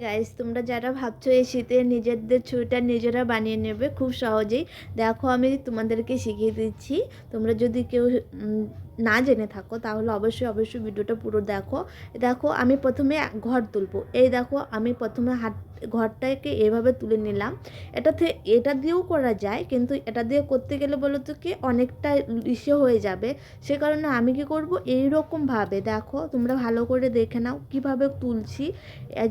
Guys তোমরা যারা ভাবছ এই শীতে নিজেদের সোয়েটার নিজেরা বানিয়ে নেবে, খুব সহজেই। দেখো, আমি তোমাদেরকে শিখিয়ে দিচ্ছি। তোমরা যদি কেউ না জেনে থাকো, তাহলে অবশ্যই অবশ্যই ভিডিওটা পুরো দেখো। দেখো, আমি প্রথমে ঘর তুলবো। এই দেখো, আমি প্রথমে হাত, ঘরটাকে এভাবে তুলে নিলাম। এটাতে এটা দিয়েও করা যায়, কিন্তু এটা দিয়ে করতে গেলে বলো তো কি, অনেকটা ইসে হয়ে যাবে। সে কারণে আমি কি করব এই রকমভাবে দেখো, তোমরা ভালো করে দেখে নাও কীভাবে তুলছি।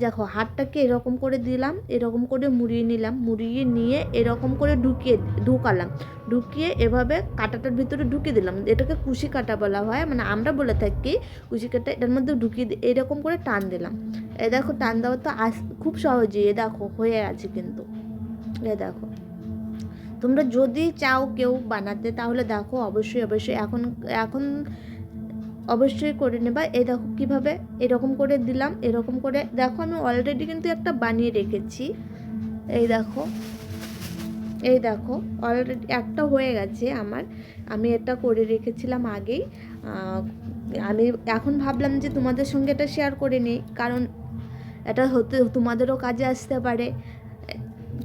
দেখো, হাতটাকে এরকম করে দিলাম, এরকম করে মুড়িয়ে নিলাম, মুড়িয়ে নিয়ে এরকম করে ঢুকিয়ে, ঢুকালাম। ঢুকিয়ে এভাবে কাটাটার ভিতরে ঢুকিয়ে দিলাম। এটাকে কুশি কাটা বলা হয় মানে আমরা বলে থাকি কুশি কাটা, এটার মধ্যে ঢুকিয়ে এরকম করে টান দিলাম। এ দেখো, টান দেওয়া তো আস, খুব সহজেই, এ দেখো, হয়ে আছে কিন্তু। এ দেখো। তোমরা যদি চাও কেউ বানাতে, তাহলে দেখো, অবশ্যই অবশ্যই, এখন এখন অবশ্যই করে নেবা। এই দেখো, কীভাবে এরকম করে দিলাম, এরকম করে, দেখো, আমি অলরেডি কিন্তু একটা বানিয়ে রেখেছি। এই দেখো। এই দেখো অলরেডি একটা হয়ে গেছে আমার। আমি এটা করে রেখেছিলাম আগেই। আমি এখন ভাবলাম যে তোমাদের সঙ্গে এটা শেয়ার করে নিই, কারণ এটা হতে, তোমাদেরও কাজে আসতে পারে।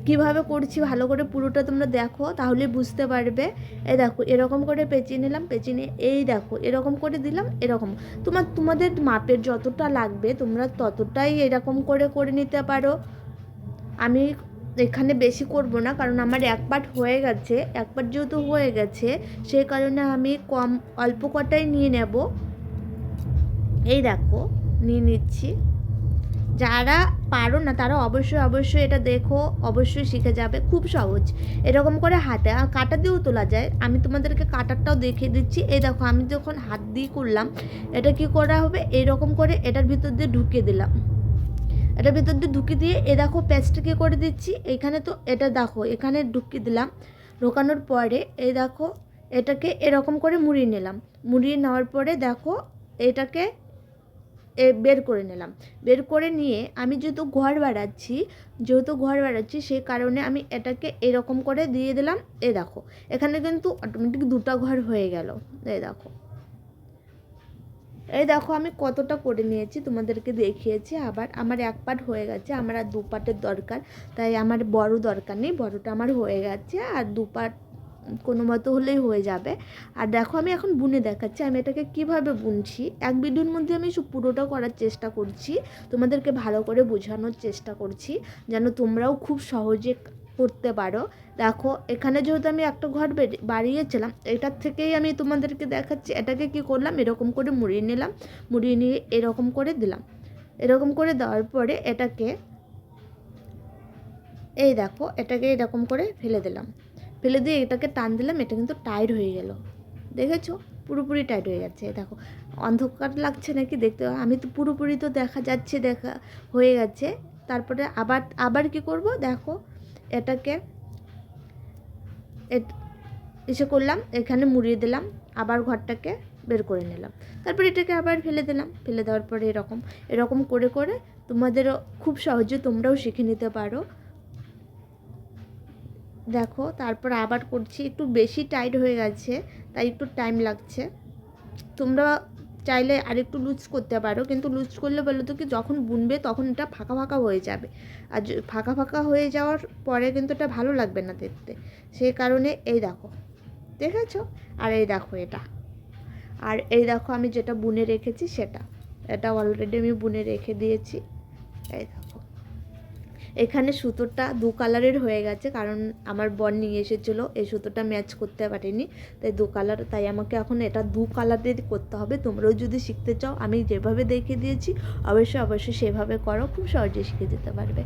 কীভাবে করছি ভালো করে পুরোটা তোমরা দেখো তাহলে বুঝতে পারবে। এই দেখো, এরকম করে পেঁচিয়ে নিলাম, পেঁচিয়ে নিয়ে এই দেখো, এরকম করে দিলাম, এরকম। তোমার, তোমাদের মাপের যতটা লাগবে, তোমরা ততটাই এরকম করে করে নিতে পারো। আমি এখানে বেশি করব না, কারণ আমার এক পার্ট হয়ে গেছে, এক পার্ট যেহেতু হয়ে গেছে, সেই কারণে আমি কম, অল্প কটাই নিয়ে নেব। এই দেখো, নিয়ে নিচ্ছি। যারা পারো না, তারা অবশ্যই অবশ্যই এটা দেখো, অবশ্যই শিখে যাবে, খুব সহজ। এরকম করে হাতে, আর কাটা দিয়েও তোলা যায়। আমি তোমাদেরকে কাটারটাও দেখিয়ে দিচ্ছি। এই দেখো, আমি যখন হাত দিয়ে করলাম, এটা কি করা হবে? এরকম করে এটার ভিতর দিয়ে ঢুকিয়ে দিলাম। এটার ভিতর দিয়ে ঢুকিয়ে দিয়ে, এ দেখো পেস্টকে করে দিচ্ছি? এখানে তো এটা দেখো, এখানে ঢুকিয়ে দিলাম। ঢোকানোর পরে এই দেখো, এটাকে এরকম করে মুড়িয়ে নিলাম। মুড়িয়ে নেওয়ার পরে দেখো, এটাকে এ বের করে নিলাম। বের করে নিয়ে আমি যেহেতু ঘর বাড়াচ্ছি, যেহেতু ঘর বাড়াচ্ছি সেই কারণে আমি এটাকে এরকম করে দিয়ে দিলাম। এ দেখো, এখানে কিন্তু অটোমেটিক দুটো ঘর হয়ে গেল। এই দেখো। এই দেখো, আমি কতটা করে নিয়েছি তোমাদেরকে দেখিয়েছি, আবার আমার এক পার্ট হয়ে গেছে, আমার আর দু পার্টের দরকার, তাই আমার বড় দরকার নেই, বড়টা আমার হয়ে গেছে, আর দু পার্ট কোনো মতো হলেই হয়ে যাবে। আর দেখো, আমি এখন বুনে দেখাচ্ছি, আমি এটাকে কীভাবে বুনছি, এক ভিডিওর মধ্যে আমি পুরোটা করার চেষ্টা করছি, তোমাদেরকে ভালো করে বোঝানোর চেষ্টা করছি, যেন তোমরাও খুব সহজে করতে পারো। দেখো, এখানে যেহেতু আমি একটা ঘর বাড়িয়েছিলাম এটার থেকেই আমি তোমাদেরকে দেখাচ্ছি, এটাকে কি করলাম, এরকম করে মুড়িয়ে নিলাম, মুড়িয়ে নিয়ে এরকম করে দিলাম। এরকম করে দেওয়ার পরে এটাকে, এই দেখো, এটাকে এরকম করে ফেলে দিলাম। ফেলে দিয়ে এটাকে টান দিলাম, এটা কিন্তু টাইট হয়ে গেল। দেখেছ? পুরোপুরি টাইট হয়ে যাচ্ছে দেখো। অন্ধকার লাগছে নাকি দেখতে? আমি তো পুরোপুরি তো দেখা যাচ্ছে, দেখা হয়ে গেছে। তারপরে আবার আবার কি করব? দেখো এটাকে এট- এসে করলাম, এখানে মুড়িয়ে দিলাম, আবার ঘরটাকে বের করে নিলাম। তারপর এটাকে আবার ফেলে দিলাম, ফেলে দেওয়ার পরে এরকম এরকম করে করে তোমাদেরও খুব সহজে তোমরাও শিখে নিতে পারো। দেখো, তারপর আবার করছি, একটু বেশি টাইট হয়ে গেছে, তাই একটু টাইম লাগছে। তোমরা চাইলে আরেকটু লুজ করতে পারো। কিন্তু লুজ করলে বলো তো কি, যখন বুনবে তখন এটা ফাঁকা ফাঁকা হয়ে যাবে। আর ফাঁকা ফাঁকা হয়ে যাওয়ার পরে কিন্তু এটা ভালো লাগবে না দেখতে। সেই কারণে এই দেখো, দেখেছ? আর এই দেখো এটা। আর এই দেখো আমি যেটা বুনে রেখেছি সেটা। এটা অলরেডি আমি বুনে রেখে দিয়েছি। এই দেখো। এখানে সুতোটা দু কালারের হয়ে গেছে, কারণ আমার বর নিয়ে এসেছিল, এই সুতোটা ম্যাচ করতে পারিনি, তাই দু কালার, তাই আমাকে এখন এটা দু কালারের করতে হবে, তোমরাও যদি শিখতে চাও, আমি যেভাবে দেখিয়ে দিয়েছি, অবশ্যই অবশ্যই সেভাবে করো, খুব সহজে শিখে যেতে পারবে।